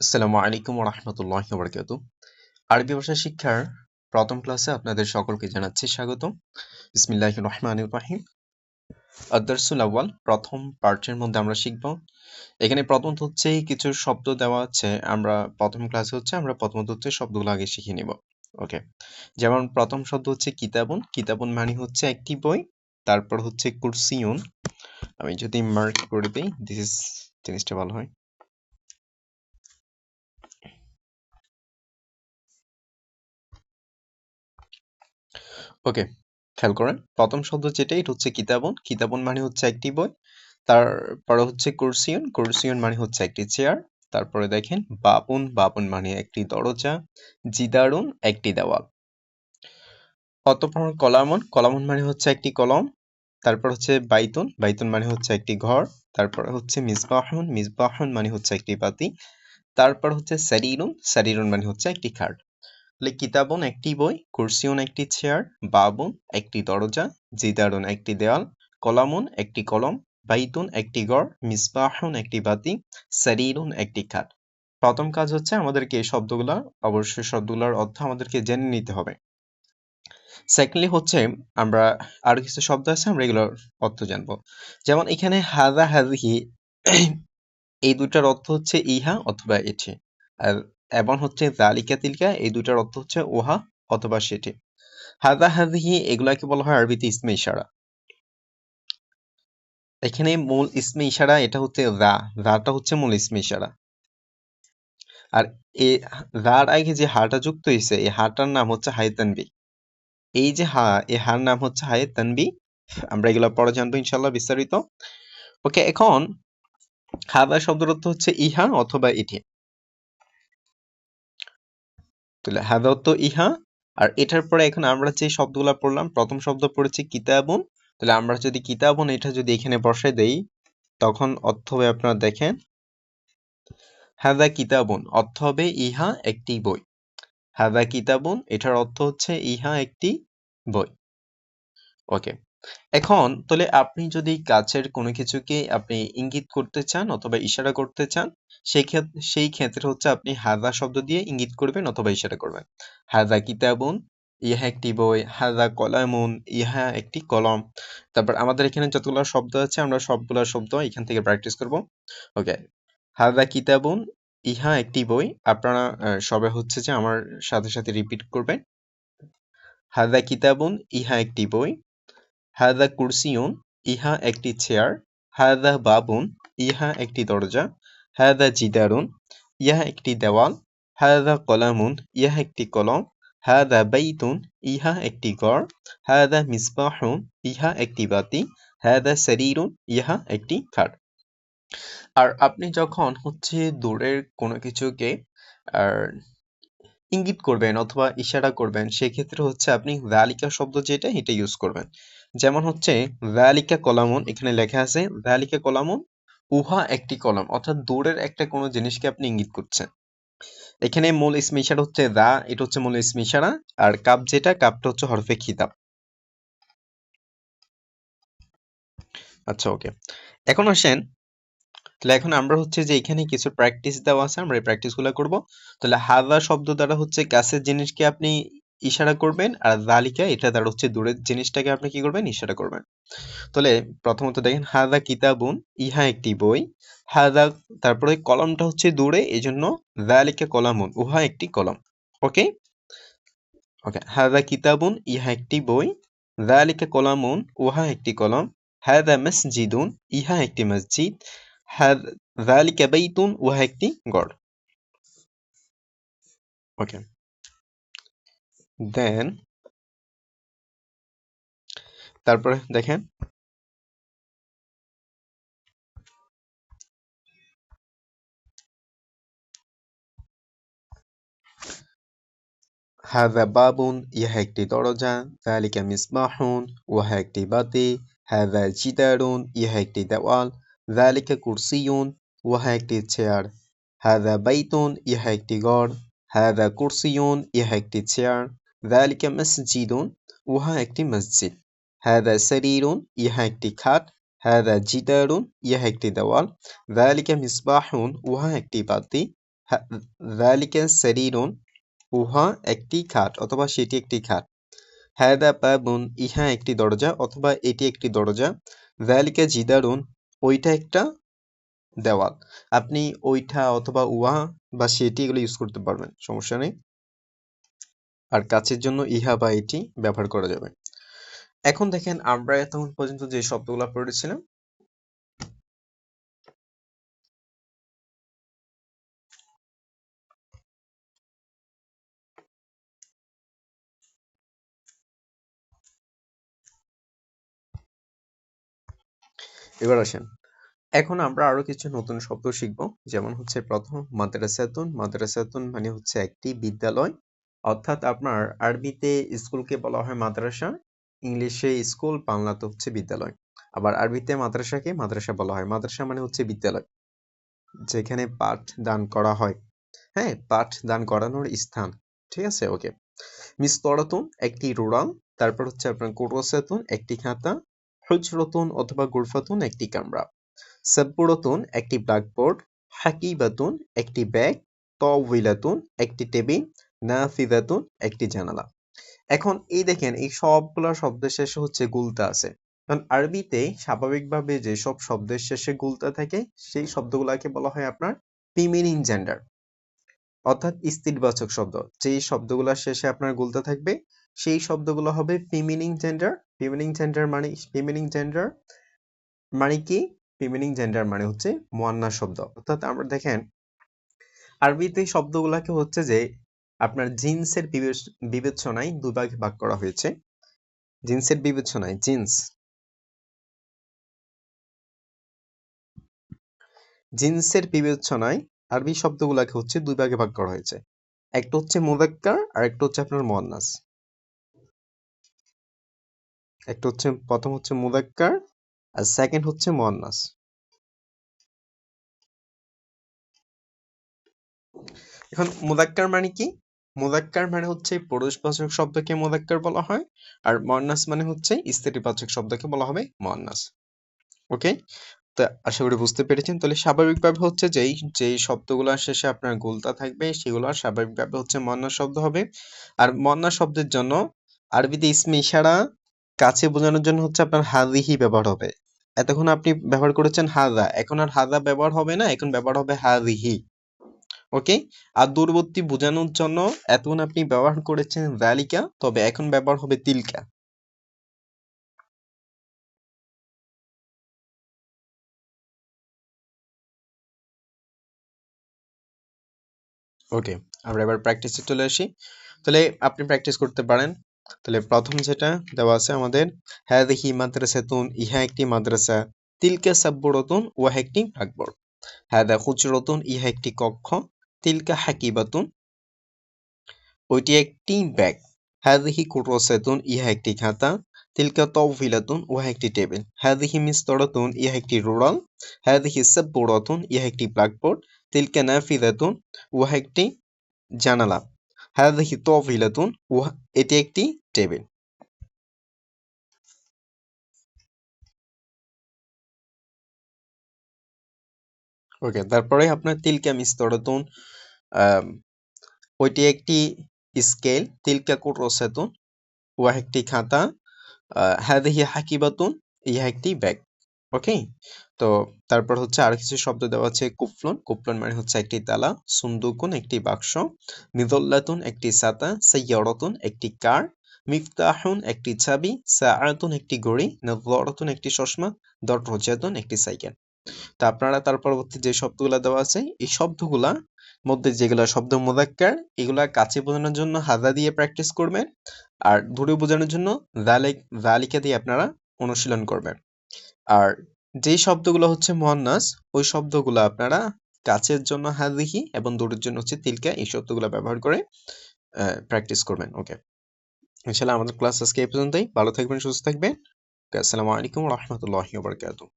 আসসালামু আলাইকুম রহমতুল্লাহ বরকাত আরবি ভাষা শিক্ষার প্রথম ক্লাসে আপনাদের সকলকে জানাচ্ছি স্বাগত বিসমিল্লাহ রহমান রাহিম। আদারসুল আউ্বাল প্রথম পার্টের মধ্যে আমরা শিখব। এখানে প্রথমত হচ্ছে কিছু শব্দ দেওয়া আছে। আমরা প্রথম ক্লাসে হচ্ছে, আমরা প্রথমত হচ্ছে শব্দগুলো আগে শিখে নিব। ওকে। যেমন প্রথম শব্দ হচ্ছে কিতাবুন। কিতাবুন মানে হচ্ছে একটি বই, তারপর হচ্ছে কুরসিউন। আমি যদি মার্ক করে দিই দিস ইজ জিনিসটা ভালো হয়। ওকে, খেয়াল করেন, প্রথম শব্দ যেটা, এটা হচ্ছে কিতাবন। কিতাবন মানে হচ্ছে একটি বই। তারপরে হচ্ছে কুরসিয়ন কুরসিয়ন মানে হচ্ছে একটি চেয়ার। তারপরে দেখেন বাপুন বাপুন মানে একটি দরজা। জিদারুন, একটি দেওয়াল। অতঃপর কলামন। কলামন মানে হচ্ছে একটি কলম। তারপর হচ্ছে বাইতুন বাইতুন মানে হচ্ছে একটি ঘর, তারপর হচ্ছে মিসবাহন মিসবাহন মানে হচ্ছে একটি বাতি, তারপর হচ্ছে সারিরুন স্যারিরুন মানে হচ্ছে একটি খাট। তাহলে কিতাবুন একটি বই, কুরসিউন একটি চেয়ার, বাবুন একটি দরজা, জিদারুন একটি দেওয়াল কলামুন একটি কলম, বাইতুন একটি ঘর, মিসবাহুন একটি বাতি, সারিরুন একটি খাট। প্রথম কাজ হচ্ছে আমাদেরকে এই শব্দগুলো, অবশ্যই শব্দগুলোর অর্থ আমাদেরকে জেনে নিতে হবে। সেকেন্ডলি হচ্ছে আমরা আরও কিছু শব্দ আছে, আমরা এগুলোর অর্থ জানব। যেমন এখানে হাজা হাজিহি এই দুটার অর্থ হচ্ছে ইহা অথবা এটি। আর এবং হচ্ছে জালিকা তিলকা, এই দুটার অর্থ হচ্ছে ওহা অথবা সেটি। হাজা হাজিহি এগুলাকে বলা হয় আরবিতে ইসমে ইশারা। এখানে মূল ইসমে ইশারা, এটা হচ্ছে রা রাটা হচ্ছে মূল ইসমে ইশারা। আর এ রার আগে যে হাটা যুক্ত হয়েছে, এই হাটার নাম হচ্ছে হায়তানবি এই যে হা, এ হার নাম হচ্ছে হায়তানবি আমরা এগুলো পরে জানব ইনশাল্লাহ বিস্তারিত। ওকে, এখন হাদা শব্দের অর্থ হচ্ছে ইহা অথবা এটি। তাহলে হাদা তো ইহা, আর এটার পরে এখন আমরা যে শব্দগুলো পড়লাম, প্রথম শব্দ পড়েছি কিতাবুন। তাহলে আমরা যদি কিতাবুন এটা যদি এখানে বসাই দেই, তখন অর্থ হবে আপনারা দেখেন হাদা কিতাবুন অর্থ হবে ইহা একটি বই। হাদা কিতাবুন, এটার অর্থ হচ্ছে ইহা একটি বই। ওকে, এখন তাহলে আপনি যদি কাছের কোনো কিছুকে আপনি ইঙ্গিত করতে চান অথবা ইশারা করতে চান, সেই ক্ষেত্রে সেই ক্ষেত্রে হচ্ছে আপনি হাদা শব্দ দিয়ে ইঙ্গিত করবেন অথবা ইশারা করবেন। হাদা কিতাবুন, ইহা একটি বই হাদা কলামুন, ইহা একটি কলম। তারপর আমাদের এখানে যতগুলো শব্দ আছে আমরা সবগুলো শব্দ এখান থেকে প্র্যাকটিস করব। ওকে হাদা কিতাবুন ইহা একটি বই। আপনারা সবাই হচ্ছে যে আমার সাথে সাথে রিপিট করবেন। হাদা কিতাবুন, ইহা একটি বই। হাদা কুরসিউন, ইহা একটি চেয়ার হাদা বাবুন, ইহা একটি দরজা। হাদা জিদারুন, ইহা একটি দেওয়াল। হাদা কলামুন, ইহা একটি কলম। হাদা বাইতুন, ইহা একটি ঘর। হাদা মিসবাহুন, ইহা একটি বাতি। হাদা শরীরুন ইহা একটি খাট। আর আপনি যখন হচ্ছে দূরের কোনো কিছুকে, আর ইঙ্গিত করবেন অথবা ইশারা করবেন, সেক্ষেত্রে হচ্ছে আপনি ভ্যালিকা শব্দ যেটা, এটা ইউজ করবেন। যেমন হচ্ছে, ভ্যালিকা কলামন এখানে লেখা আছে, ভ্যালিকা কলামন উহা একটি কলম অর্থাৎ দূরের একটা কোনো জিনিসকে আপনি ইঙ্গিত করছেন। এখানে মূল ইসমে ইশারা হচ্ছে দা এটা হচ্ছে মূল ইসমে ইশারা আর কাপ যেটা, কাপটা হচ্ছে হরফে খিতাব। আচ্ছা ওকে। এখন আসেন তাহলে এখন আমরা হচ্ছে যে এখানে কিছু প্র্যাকটিস দেওয়া আছে, আমরা এই প্র্যাকটিসগুলো করব। তাহলে হাদা শব্দ দ্বারা হচ্ছে কাছের জিনিসকে আপনি ইশারা করবেন আর জালিকা, এটা দ্বারা হচ্ছে দূরের জিনিসটাকে আপনি কি করবেন? ইশারা করবেন। তাহলে প্রথমত দেখেন, হাদা কিতাবুন, ইহা একটি বই। হাদা, তারপরে কলমটা হচ্ছে দূরে এই জন্য জালিকা কলামুন, উহা একটি কলম। ওকে? ওকে, হাদা কিতাবুন, ইহা একটি বই। জালিকা কলামুন, উহা একটি কলম। হাদা মসজিদুন, ইহা একটি মসজিদ। ذلك بيت উহা একটি গড় ওকে দেন তারপরে দেখেন হাদা বাবুন ইহা একটি দরজা যালিকা মিসবাহুন উহা একটি বাতি হাদা জিদারুন ইহা একটি দেওয়াল যালিকা কুরসিয়ুন উহা একটি চেয়ার হাদা বাইতুন ইহা একটি গড় হাদা কুরসিয়ুন ইহা একটি চেয়ার যালিকা মসজিদুন উহা একটি মসজিদ হাদা শরীরুন ইহা একটি খাট. হ্যাদা জিদারুন ইহা একটি দেওয়াল. যালিকা মিসবাহুন উহা একটি বাতি. যালিকা সারিরুন উহা একটি খাট অথবা সেটি একটি খাট. হ্যাদা বাবুন ইহা একটি দরজা অথবা এটি একটি দরজা. যালিকা জিদারুন ওইটা একটা দেওয়াল। আপনি ওইটা অথবা উহা বা সেটি এগুলো ইউজ করতে পারবেন, সমস্যা নেই। আর কাছের জন্য ইহা বা এটি ব্যবহার করা যাবে। এখন দেখেন আমরা এতক্ষণ পর্যন্ত যে শব্দগুলো পড়েছিলাম এবার আসেন। এখন আমরা আরও কিছু নতুন শব্দ শিখব। যেমন হচ্ছে প্রথম মাদ্রাসাতুন। মাদ্রাসাতুন মানে হচ্ছে একটি বিদ্যালয়। অর্থাৎ আপনার আরবিতে স্কুলকে বলা হয় মাদ্রাসা, ইংলিশে স্কুল, বাংলাতে হচ্ছে বিদ্যালয়। আবার আরবিতে মাদ্রাসাকে মাদ্রাসা বলা হয়। মাদ্রাসা মানে হচ্ছে বিদ্যালয়। যেখানে পাঠ দান করা হয়। হ্যাঁ পাঠ দান করানোর স্থান। ঠিক আছে? ওকে। মিস্তরাতুন একটি রুড়াল তারপর হচ্ছে আপনার কুরসাতুন একটি খাতা। হুজরতুন অথবা গুরফাতুন একটি কামরা। সাব্বুরাতুন একটি ব্ল্যাকবোর্ড, হাকিবাতুন একটি ব্যাগ, তওয়িলাতুন একটি টেবিল, নাফিদাতুন একটি জানালা। এখন এই দেখেন, এই সবগুলা শব্দের শেষে হচ্ছে গুলতা আছে। কারণ আরবিতে স্বাভাবিকভাবে যেসব শব্দের শেষে গুলতা থাকে, সেই শব্দগুলাকে বলা হয় আপনার ফিমিনিন জেন্ডার। অর্থাৎ স্ত্রীবাচক শব্দ। যেই শব্দগুলোর শেষে আপনার গুলতা থাকবে, সেই শব্দগুলো হবে ফিমিনিং জেন্ডার ফিমিনিং জেন্ডার মানে ফিমিনিং জেন্ডার মানে কি? ফিমিনিং জেন্ডার মানে হচ্ছে মোয়ান্না শব্দ। অর্থাৎ আমরা দেখেন, আরবিতে শব্দগুলাকে হচ্ছে যে আপনার জিন্সের বিবেচনায় দুভাগে ভাগ করা হয়েছে। জিন্সের বিবেচনায় জিন্স জিন্সের বিবেচনায় আরবি শব্দগুলাকে হচ্ছে দুই ভাগে ভাগ করা হয়েছে। একটা হচ্ছে মুদাক্কার আর একটা হচ্ছে আপনার মোয়ান্নাস। একটা হচ্ছে, প্রথম হচ্ছে মুদাক্কার, আর সেকেন্ড হচ্ছে মোয়ান্নাস। এখন মুদাক্কার মানে কি? মুদাক্কার মানে হচ্ছে পুরুষবাচক শব্দকে মুদাক্কার বলা হয়, আর মোয়ান্নাস মানে হচ্ছে স্ত্রীবাচক শব্দকে বলা হবে মোয়ান্নাস। ওকে? তো আশা করি বুঝতে পেরেছেন। তাহলে স্বাভাবিকভাবে হচ্ছে যেই যেই শব্দগুলোর শেষে আপনার গোলতা থাকবে, সেগুলো স্বাভাবিকভাবে হচ্ছে মন্না শব্দ হবে। আর মন্না শব্দের জন্য আরবিতে ইসমে ইশারা কাছে বোঝানোর জন্য হচ্ছে আপনার হাদিহি ব্যবহার হবে। এতক্ষণ আপনি ব্যবহার করেছেন হাদা এখন আর হাদা ব্যবহার হবে না, এখন ব্যবহার হবে হাদিহি ওকে? আর দূরবর্তী বোঝানোর জন্য এতক্ষণ আপনি ব্যবহার করেছেন জালিকা তবে এখন ব্যবহার হবে তিলকা। ওকে, আমরা এবার প্র্যাকটিসে চলে আসি। তাহলে আপনি প্র্যাকটিস করতে পারেন। তাহলে প্রথম যেটা দেওয়া আছে আমাদের হ্যাঁ দেখি মাদ্রাসা মাদ্রাসাতুন ইহা একটি মাদ্রাসা। তিলকা সাব্বরতুন ওয়াহ একটি ব্ল্যাকবোর্ড হ্যাঁ দা খুচরতুন, ইহা একটি কক্ষ। তিলকা হাকিবাতুন, ওইটি একটি ব্যাগ। হাদিহি কুরসাতুন ইহা একটি খাতা। তিলকা তওফিলাতুন, উহা একটি টেবিল। হাদিহি মিস্তরাতুন ইহা একটি রুড়াল হাদিহি সাব্বুরাতুন, ইহা একটি ব্ল্যাকবোর্ড তিলকা নাফিদাতুন, উহা একটি জানালা। হাদিহি তওফিলাতুন উহা এটি একটি টেবিল ওকে তারপরে আপনার তিলকা মিস্তরাতুন ওইটি একটি স্কেল তিলকা কুরসাতুন উহা একটি খাতা হাদিহি হাকিবাতুন ইহা একটি ব্যাগ ওকে তো তারপর হচ্ছে আর কিছু শব্দ দেওয়া আছে, কুফলন। কুফলন মানে হচ্ছে একটি তালা, সুন্দুকুন একটি বাক্স, মিদল্লাতুন একটি সাতা সাইয়ারাতুন একটি কার, মিফতাহুন একটি চাবি, সাআতুন একটি ঘড়ি নাযরাতুন একটি চশমা দরজাতুন একটি সাইকেল। তো আপনারা তার পরবর্তী যে শব্দগুলো দেওয়া আছে, এই শব্দগুলা মধ্যে যেগুলা শব্দ মুদাক্কার, এগুলা কাছে বোঝানোর জন্য হাদা দিয়ে প্র্যাকটিস করবেন, আর দূরে বোঝানোর জন্য জালিকা দিয়ে আপনারা অনুশীলন করবেন। আর যে শব্দগুলো হচ্ছে মহান্নাস, ওই শব্দগুলো আপনারা কাছের জন্য হাদিহি এবং দূরের জন্য হচ্ছে তিলকা, এই শব্দগুলো ব্যবহার করে প্র্যাকটিস করবেন ওকে ইনশাআল্লাহ আমাদের ক্লাস আজকে এই পর্যন্তই। ভালো থাকবেন, সুস্থ থাকবেন। আসসালামু আলাইকুম রহমতুল্লাহ বারকাতুহ।